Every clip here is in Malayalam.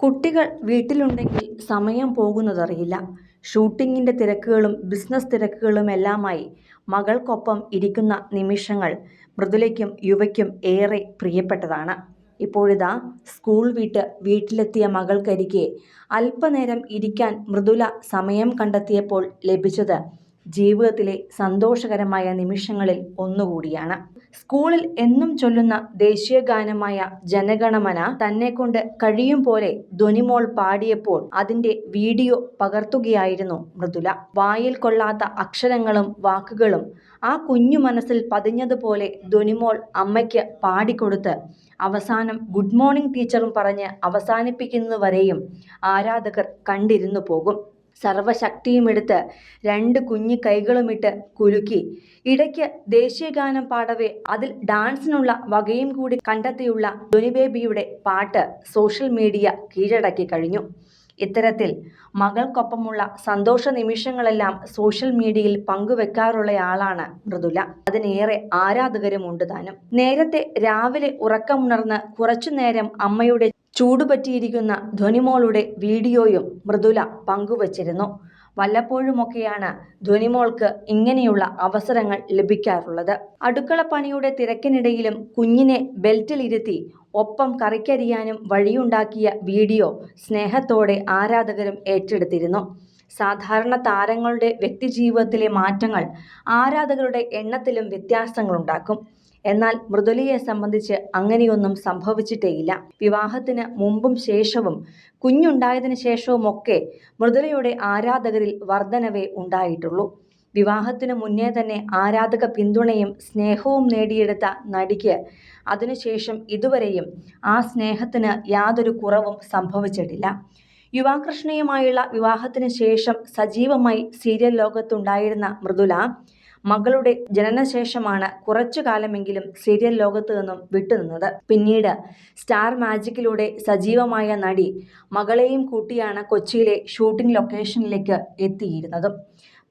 കുട്ടികൾ വീട്ടിലുണ്ടെങ്കിൽ സമയം പോകുന്നതറിയില്ല. ഷൂട്ടിങ്ങിന്റെ തിരക്കുകളും ബിസിനസ് തിരക്കുകളുമെല്ലാമായി മകൾക്കൊപ്പം ഇരിക്കുന്ന നിമിഷങ്ങൾ മൃദുലയ്ക്കും യുവയ്ക്കും ഏറെ പ്രിയപ്പെട്ടതാണ്. ഇപ്പോഴിതാ സ്കൂൾ വിട്ട് വീട്ടിലെത്തിയ മകൾക്കരികെ അല്പനേരം ഇരിക്കാൻ മൃദുല സമയം കണ്ടെത്തിയപ്പോൾ ലഭിച്ചത് ജീവിതത്തിലെ സന്തോഷകരമായ നിമിഷങ്ങളിൽ ഒന്നുകൂടിയാണ്. സ്കൂളിൽ എന്നും ചൊല്ലുന്ന ദേശീയ ഗാനമായ ജനഗണമന തന്നെക്കൊണ്ട് കഴിയും പോലെ ധ്വനിമോൾ പാടിയപ്പോൾ അതിന്റെ വീഡിയോ പകർത്തുകയായിരുന്നു മൃദുല. വായിൽ കൊള്ളാത്ത അക്ഷരങ്ങളും വാക്കുകളും ആ കുഞ്ഞു മനസ്സിൽ പതിഞ്ഞതുപോലെ ധ്വനിമോൾ അമ്മയ്ക്ക് പാടിക്കൊടുത്ത് അവസാനം ഗുഡ് മോർണിംഗ് ടീച്ചറും പറഞ്ഞ് അവസാനിപ്പിക്കുന്നതുവരെയും ആരാധകർ കണ്ടിരുന്നു പോകും. സർവശക്തിയുമെടുത്ത് രണ്ട് കുഞ്ഞു കൈകളുമിട്ട് കുലുക്കി. ഇടയ്ക്ക് ദേശീയഗാനം പാടവേ അതിൽ ഡാൻസിനുള്ള വകയും കൂടി കണ്ടെത്തിയുള്ള ധ്വനിബേബിയുടെ പാട്ട് സോഷ്യൽ മീഡിയ കീഴടക്കി കഴിഞ്ഞു. ഇത്തരത്തിൽ മകൾക്കൊപ്പമുള്ള സന്തോഷ നിമിഷങ്ങളെല്ലാം സോഷ്യൽ മീഡിയയിൽ പങ്കുവെക്കാറുള്ളയാളാണ് മൃദുല. അതിനേറെ ആരാധകരുമുണ്ട് താനും. നേരത്തെ രാവിലെ ഉറക്കമുണർന്ന് കുറച്ചുനേരം അമ്മയുടെ ചൂടുപറ്റിയിരിക്കുന്ന ധ്വനിമോളുടെ വീഡിയോയും മൃദുല പങ്കുവച്ചിരുന്നു. വല്ലപ്പോഴുമൊക്കെയാണ് ധ്വനിമോൾക്ക് ഇങ്ങനെയുള്ള അവസരങ്ങൾ ലഭിക്കാറുള്ളത്. അടുക്കളപ്പണിയുടെ തിരക്കിനിടയിലും കുഞ്ഞിനെ ബെൽറ്റിലിരുത്തി ഒപ്പം കറിക്കരിയാനും വഴിയുണ്ടാക്കിയ വീഡിയോ സ്നേഹത്തോടെ ആരാധകരും ഏറ്റെടുത്തിരുന്നു. സാധാരണ താരങ്ങളുടെ വ്യക്തിജീവിതത്തിലെ മാറ്റങ്ങൾ ആരാധകരുടെ എണ്ണത്തിലും വ്യത്യാസങ്ങളുണ്ടാക്കും. എന്നാൽ മൃദുലയെ സംബന്ധിച്ച് അങ്ങനെയൊന്നും സംഭവിച്ചിട്ടേയില്ല. വിവാഹത്തിന് മുമ്പും ശേഷവും കുഞ്ഞുണ്ടായതിനു ശേഷവുമൊക്കെ മൃദുലയുടെ ആരാധകരിൽ വർധനവേ ഉണ്ടായിട്ടുള്ളൂ. വിവാഹത്തിന് മുന്നേ തന്നെ ആരാധക പിന്തുണയും സ്നേഹവും നേടിയെടുത്ത നടിക്ക് അതിനുശേഷം ഇതുവരെയും ആ സ്നേഹത്തിന് യാതൊരു കുറവും സംഭവിച്ചിട്ടില്ല. യുവാകൃഷ്ണയുമായുള്ള വിവാഹത്തിന് ശേഷം സജീവമായി സീരിയൽ ലോകത്തുണ്ടായിരുന്ന മൃദുല മകളുടെ ജനനശേഷമാണ് കുറച്ചു കാലമെങ്കിലും സീരിയൽ ലോകത്തു നിന്നും വിട്ടുനിന്നത്. പിന്നീട് സ്റ്റാർ മാജിക്കിലൂടെ സജീവമായ നടി മകളെയും കൂട്ടിയാണ് കൊച്ചിയിലെ ഷൂട്ടിംഗ് ലൊക്കേഷനിലേക്ക് എത്തിയിരുന്നത്.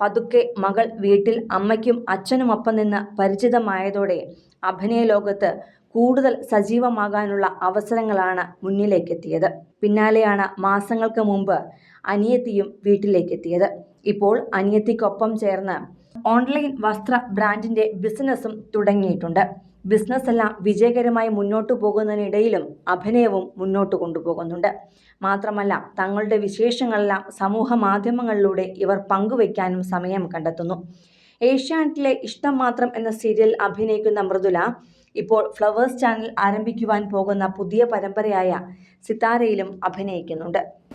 പതുക്കെ മകൾ വീട്ടിൽ അമ്മയ്ക്കും അച്ഛനുമൊപ്പം നിന്ന് പരിചിതമായതോടെ അഭിനയ ലോകത്ത് കൂടുതൽ സജീവമാകാനുള്ള അവസരങ്ങളാണ് മുന്നിലേക്കെത്തിയത്. പിന്നാലെയാണ് മാസങ്ങൾക്ക് മുമ്പ് അനിയത്തിയും വീട്ടിലേക്കെത്തിയത്. ഇപ്പോൾ അനിയത്തിക്കൊപ്പം ചേർന്ന് ഓൺലൈൻ വസ്ത്ര ബ്രാൻഡിന്റെ ബിസിനസ്സും തുടങ്ങിയിട്ടുണ്ട്. ബിസിനസ് എല്ലാം വിജയകരമായി മുന്നോട്ടു പോകുന്നതിനിടയിലും അഭിനയവും മുന്നോട്ട് കൊണ്ടുപോകുന്നുണ്ട്. മാത്രമല്ല തങ്ങളുടെ വിശേഷങ്ങളെല്ലാം സമൂഹ മാധ്യമങ്ങളിലൂടെ ഇവർ പങ്കുവയ്ക്കാനും സമയം കണ്ടെത്തുന്നു. ഏഷ്യാനെറ്റിലെ ഇഷ്ടം മാത്രം എന്ന സീരിയൽ അഭിനയിക്കുന്ന മൃദുല ഇപ്പോൾ ഫ്ലവേഴ്സ് ചാനൽ ആരംഭിക്കുവാൻ പോകുന്ന പുതിയ പരമ്പരയായ സിതാരയിലും അഭിനയിക്കുന്നുണ്ട്.